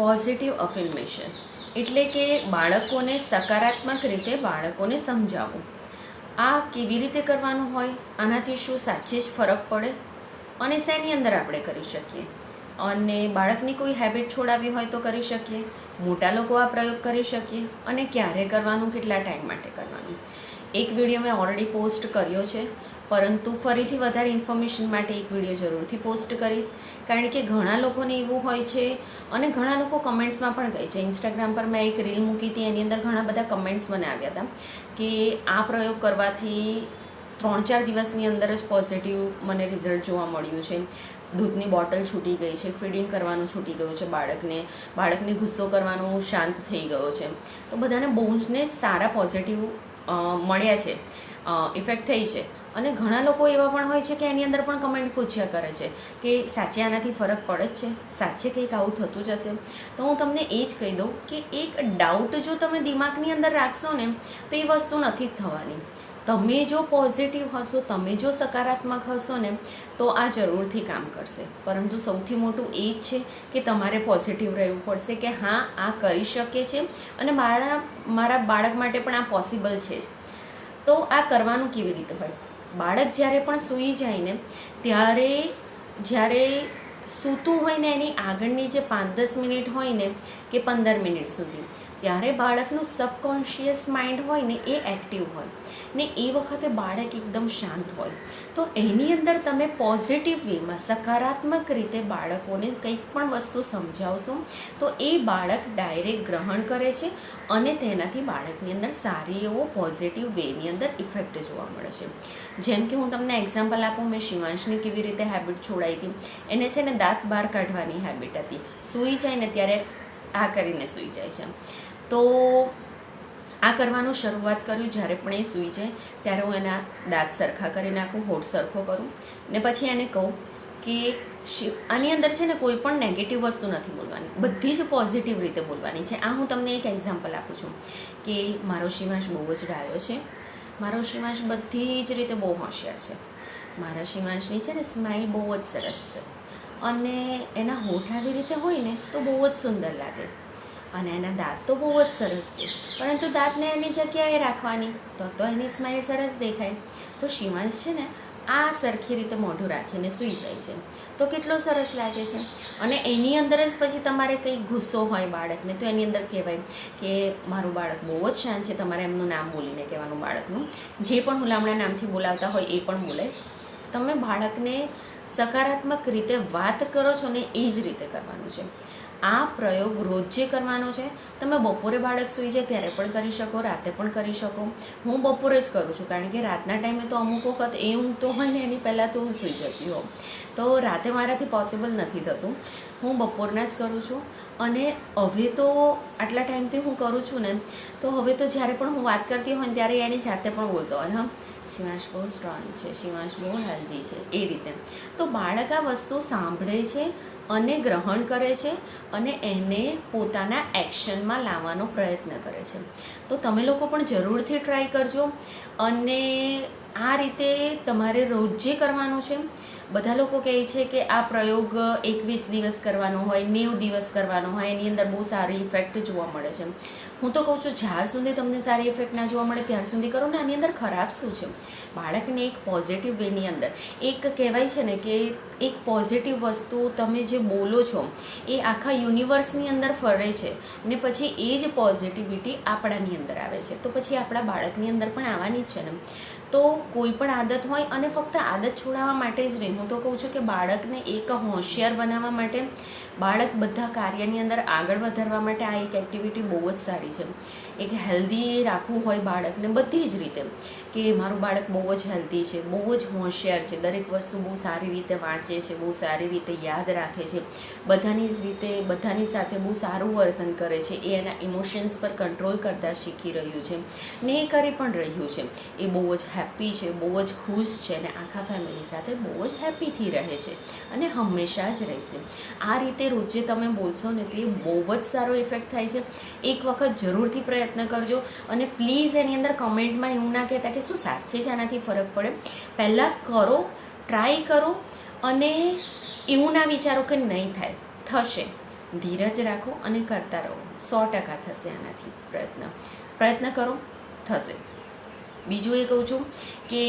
Positive અફિર્મેશન એટલે કે બાળકોને સકારાત્મક રીતે બાળકોને સમજાવવું. આ કેવી રીતે કરવાનું હોય? આનાથી શું સાચે જ ફરક પડે? અને શેની અંદર આપણે કરી શકીએ? અને બાળકની કોઈ હેબિટ છોડાવવી હોય તો કરી શકીએ? મોટા લોકો આ પ્રયોગ કરી શકીએ? અને ક્યારે કરવાનું? કેટલા ટાઈમ માટે કરવાનું? એક વીડિયો મેં ઓલરેડી પોસ્ટ કર્યો છે. પરંતુ ફરીથી વધારે ઇન્ફોર્મેશન માટે એક વીડિયો જરૂરથી પોસ્ટ કરીશ. કારણ કે ઘણા લોકોને એવું હોય છે અને ઘણા લોકો કમેન્ટ્સમાં પણ કહે છે. ઇન્સ્ટાગ્રામ પર મેં એક રીલ મૂકી હતી, એની અંદર ઘણા બધા કમેન્ટ્સ મને આવ્યા હતા કે આ પ્રયોગ કરવાથી ત્રણ ચાર દિવસની અંદર જ પોઝિટિવ મને રિઝલ્ટ જોવા મળ્યું છે. દૂધની બોટલ છૂટી ગઈ છે ફીડિંગ કરવાનું છૂટી ગયું છે બાળકને બાળકને ગુસ્સો કરવાનું શાંત થઈ ગયો છે. તો બધાને બહુ જ ને સારા પોઝિટિવ મળ્યા છે. ઇફેક્ટ થઈ છે. અને ઘણા લોકો એવા પણ હોય છે કે એની અંદર પણ કમેન્ટ પૂછ્યા કરે છે કે સાચે આનાથી ફરક પડે જ છે? સાચે કંઈક આવું થતું જ હશે? તો હું તમને એ જ કહી દઉં કે એક ડાઉટ જો તમે દિમાગની અંદર રાખશો ને, તો એ વસ્તુ નથી જ થવાની. તમે જો પોઝિટિવ હશો, તમે જો સકારાત્મક હશો ને, તો આ જરૂરથી કામ કરશે. પરંતુ સૌથી મોટું એ જ છે કે તમારે પોઝિટિવ રહેવું પડશે કે હા, આ કરી શકે છે અને મારા મારા બાળક માટે પણ આ પોસિબલ છે તો આ કરવાનું કેવી રીતે હોય? બાળક જ્યારે પણ સૂઈ જાય ને ત્યારે જ્યારે સૂતું હોય ને એની આગળની જે પાંચ દસ મિનિટ હોય ને કે પંદર મિનિટ સુધી. ત્યારે બાળકનું સબકોન્શિયસ માઇન્ડ હોય ને એ એક્ટિવ હોય ને એ વખતે બાળક એકદમ શાંત હોય. તો એની અંદર તમે પોઝિટિવ વેમાં સકારાત્મક રીતે બાળકોને કંઈક પણ વસ્તુ સમજાવશો, તો એ બાળક ડાયરેક્ટ ગ્રહણ કરે છે અને તેનાથી બાળકની અંદર સારી એવો પોઝિટિવ વેની અંદર ઇફેક્ટ જોવા મળે છે. જેમ કે હું તમને એક્ઝામ્પલ આપું, મેં શિવાંશની કેવી રીતે હેબિટ છોડાવી હતી. એને છે ને દાંત બહાર કાઢવાની હેબિટ હતી. સૂઈ જાય ને ત્યારે આ કરીને સૂઈ જાય છે તો આ કરવાનું શરૂઆત કર્યું જ્યારે પણ એ સૂઈ જાય, ત્યારે હું એના દાંત સરખા કરી નાખું, હોઠ સરખો કરું ને પછી એને કહું કે આની અંદર છે ને કોઈ પણ નેગેટિવ વસ્તુ નથી બોલવાની. બધી જ પોઝિટિવ રીતે બોલવાની છે. આ હું તમને એક એક્ઝામ્પલ આપું છું કે મારો શિવાંશ બહુ જ ડાયો છે. મારો શિવાંશ બધી જ રીતે બહુ હોશિયાર છે. મારા શિવાંશની છે ને સ્માઇલ બહુ જ સરસ છે. અને એના હોઠ આવી રીતે હોય ને તો બહુ જ સુંદર લાગે. અને એના દાંત તો બહુ જ સરસ છે. પરંતુ દાંતને એની જગ્યાએ રાખવાની, તો તો એની સ્માઇલ સરસ દેખાય. તો શિવાંશ છે ને, આ સરખી રીતે મોઢું રાખીને સૂઈ જાય છે. તો કેટલો સરસ લાગે છે. અને એની અંદર જ પછી તમારે કંઈક ગુસ્સો હોય બાળકને, તો એની અંદર કહેવાય કે મારું બાળક બહુ જ શાંત છે, તમારે એમનું નામ બોલીને કહેવાનું બાળકનું. જે પણ હુલામણા નામથી બોલાવતા હોય એ પણ બોલે. તમે બાળકને સકારાત્મક રીતે વાત કરો છો ને એ જ રીતે કરવાનું છે. આ પ્રયોગ રોજે કરવાનો છે, તમે બપોરે બાળક સૂઈ જાય ત્યારે પણ કરી શકો, રાતે પણ કરી શકો. હું બપોરે જ કરું છું, કારણ કે રાતના ટાઈમે તો અમુક વખત એ ઊંઘતો હોય ને, એની પહેલાં તો હું સૂઈ જતી હોઉં. તો રાતે મારાથી પોસિબલ નથી થતું. હું બપોરના જ કરું છું. અને હવે તો આટલા ટાઈમથી હું કરું છું ને, તો હવે તો જ્યારે પણ હું વાત કરતી હોય ને, ત્યારે એની જાતે પણ બોલતો હોય, હા. શિવાંશ બહુ સ્ટ્રોંગ છે, શિવાંશ બહુ હેલ્ધી છે, એ રીતે. તો બાળક આ વસ્તુ સાંભળે છે અને ગ્રહણ કરે છે અને એને પોતાના એક્શનમાં લાવવાનો પ્રયત્ન કરે છે. તો તમે લોકો પણ જરૂરથી ટ્રાય કરજો અને આ રીતે તમારે રોજે કરવાનું છે, બધા લોકો કહે છે કે આ પ્રયોગ એકવીસ દિવસ કરવાનો હોય, નેવ દિવસ કરવાનો હોય, એની અંદર બહુ સારી ઇફેક્ટ જોવા મળે છે. હું તો કહું છું જ્યાર સુધી તમને સારી ઇફેક્ટ ના જોવા મળે ત્યાર સુધી કરો ને આની અંદર ખરાબ શું છે? બાળકને એક પોઝિટિવ વેની અંદર, એક કહેવાય છે ને કે એક પોઝિટિવ વસ્તુ તમે જે બોલો છો, એ આખા યુનિવર્સની અંદર ફરે છે ને પછી એ જ પોઝિટિવિટી આપણાની અંદર આવે છે. તો પછી આપણા બાળકની અંદર પણ આવવાની છે ને. તો કોઈ પણ આદત હોય અને ફક્ત આદત છોડાવવા માટે જ નહીં. હું તો કહું છું કે બાળકને એક હોશિયાર બનાવવા માટે, બાળક બધા કાર્યની અંદર આગળ વધારવા માટે આ એક એક્ટિવિટી બહુ જ સારી છે. એક હેલ્ધી રાખવું હોય બાળકને બધી જ રીતે કે મારું બાળક બહુ જ હેલ્ધી છે, બહુ જ હોશિયાર છે, દરેક વસ્તુ બહુ સારી રીતે વાંચે છે, બહુ સારી રીતે યાદ રાખે છે, બધાની જ રીતે, બધાની સાથે બહુ સારું વર્તન કરે છે, એ એના ઇમોશન્સ પર કંટ્રોલ કરતાં શીખી રહ્યું છે, ને એ કરી પણ રહ્યું છે. એ બહુ જ હેપી છે બહુ જ ખુશ છે અને આખા ફેમિલી સાથે બહુ જ હેપીથી રહે છે અને હંમેશા જ રહેશે. આ રીતે રોજે તમે બોલશો ને તે બહુ જ સારો ઇફેક્ટ થાય છે. એક વખત જરૂરથી પ્રયત્ન કરજો અને પ્લીઝ એની અંદર કમેન્ટમાં એવું ના કહેતા કે શું સાચે જ આનાથી ફરક પડે. પહેલાં કરો ટ્રાય કરો અને એવું ના વિચારો કે નહીં થાય. થશે. ધીરજ રાખો અને કરતા રહો. સો ટકા થશે આનાથી પ્રયત્ન. પ્રયત્ન કરો, થશે. બીજું એ કહું છું કે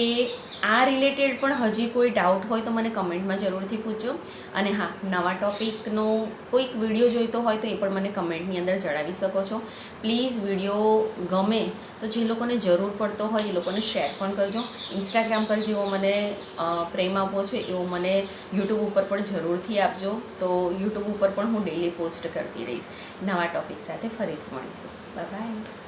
આ રિલેટેડ પણ હજી કોઈ ડાઉટ હોય તો મને કમેન્ટમાં જરૂરથી પૂછજો. અને હા, નવા ટોપિકનો કોઈક વીડિયો જોઈતો હોય તો એ પણ મને કમેન્ટની અંદર જણાવી શકો છો. પ્લીઝ વીડિયો ગમે તો જે લોકોને જરૂર પડતો હોય એ લોકોને શેર પણ કરજો. ઇન્સ્ટાગ્રામ પર જેવો મને પ્રેમ આપો છો એવો મને યુટ્યુબ ઉપર પણ જરૂરથી આપજો. તો યુટ્યુબ ઉપર પણ હું ડેલી પોસ્ટ કરતી રહીશ. નવા ટોપિક સાથે ફરીથી મળીશું. બાય